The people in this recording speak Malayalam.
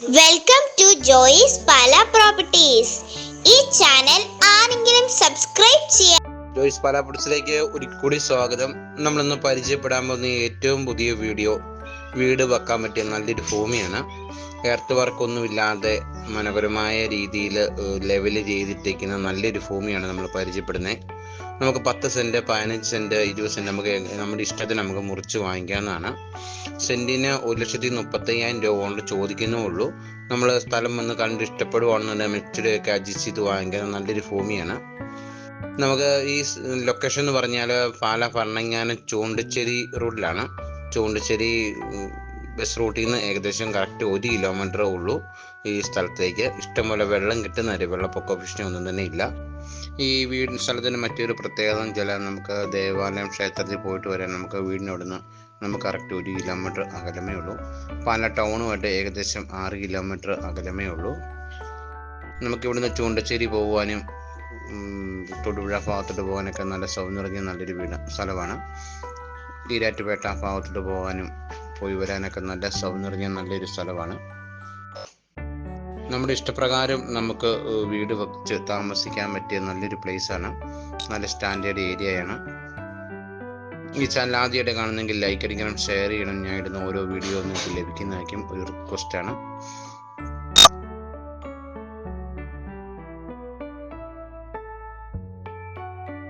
Welcome to Joys Pala properties ഈ ചാനൽ ആരെങ്കിലും സബ്സ്ക്രൈബ് ചെയ്യാൻ ജോയിസ് പാലാപ്പുറത്തിലേക്ക് ഒരിക്കൽ കൂടി സ്വാഗതം. നമ്മളിന്ന് പരിചയപ്പെടാൻ പോകുന്ന ഏറ്റവും പുതിയ വീഡിയോ വീട് വെക്കാൻ പറ്റിയ നല്ലൊരു ഭൂമിയാണ്. എർത്ത് ഇല്ലാതെ മനോഹരമായ രീതിയിൽ ലെവൽ ചെയ്തിട്ടേക്കുന്ന നല്ലൊരു ഭൂമിയാണ് നമ്മൾ പരിചയപ്പെടുന്നത് നമുക്ക് പത്ത് സെന്റ് പതിനഞ്ച് സെന്റ് ഇരുപത് സെന്റ് നമുക്ക് നമ്മുടെ ഇഷ്ടത്തിന് നമുക്ക് മുറിച്ച് വാങ്ങിക്കാവുന്നതാണ്. സെന്റിന് ഒരു ലക്ഷത്തി മുപ്പത്തയ്യായിരം രൂപ കൊണ്ട് ചോദിക്കുന്നുള്ളൂ നമ്മൾ സ്ഥലം വന്ന് കണ്ട് ഇഷ്ടപ്പെടുവാണെന്നുണ്ടെങ്കിൽ മെച്ചൂരി ഒക്കെ അഡ്ജസ്റ്റ് ചെയ്ത് വാങ്ങിക്കാൻ നല്ലൊരു ഭൂമിയാണ്. നമുക്ക് ഈ ലൊക്കേഷൻ എന്ന് പറഞ്ഞാൽ പാല ഭരണങ്ങാനം ചൂണ്ടച്ചേരി റൂട്ടിലാണ് ചൂണ്ടച്ചേരി ഉം, ബസ് റൂട്ടിൽ നിന്ന് ഏകദേശം കറക്റ്റ് ഒരു കിലോമീറ്റർ ഉള്ളൂ ഈ സ്ഥലത്തേക്ക്. ഇഷ്ടംപോലെ വെള്ളം കിട്ടുന്ന ഒരു വെള്ളപ്പൊക്ക ഭീഷണി ഒന്നും തന്നെ ഇല്ല. ഈ വീട് സ്ഥലത്തിന് മറ്റൊരു പ്രത്യേകത വെച്ചാൽ നമുക്ക് ദേവാലയം ക്ഷേത്രത്തിൽ പോയിട്ട് വരാൻ നമുക്ക് വീടിനോടുന്ന് നമുക്ക് കറക്റ്റ് ഒരു കിലോമീറ്റർ അകലമേ ഉള്ളൂ. പാല ടൗണുമായിട്ട് ഏകദേശം ആറ് കിലോമീറ്റർ അകലമേ ഉള്ളൂ. നമുക്ക് ഇവിടുന്ന് ചൂണ്ടച്ചേരി പോകുവാനും തൊടുപുഴ ഭാഗത്തോട്ട് പോകാനൊക്കെ നല്ല സൗന്ദര്യം നല്ലൊരു വീട് സ്ഥലമാണ്. ഈരാറ്റുപേട്ട ഭാഗത്തോട്ട് പോകാനും പോയി വരാനൊക്കെ നല്ല സൗന്ദര്യം നല്ലൊരു സ്ഥലമാണ്. നമ്മുടെ ഇഷ്ടപ്രകാരം നമുക്ക് വീട് വെച്ച് താമസിക്കാൻ പറ്റിയ നല്ലൊരു പ്ലേസ് ആണ് നല്ല സ്റ്റാൻഡേർഡ് ഏരിയയാണ്. ഈ ചാനൽ ആദ്യമായിട്ട് കാണുന്നെങ്കിൽ ലൈക്ക് അടിക്കണം ഷെയർ ചെയ്യണം. ഞാൻ ഇടുന്ന ഓരോ വീഡിയോ നിങ്ങൾക്ക് ലഭിക്കുന്നതായിരിക്കും ഒരു റിക്വസ്റ്റ് ആണ്.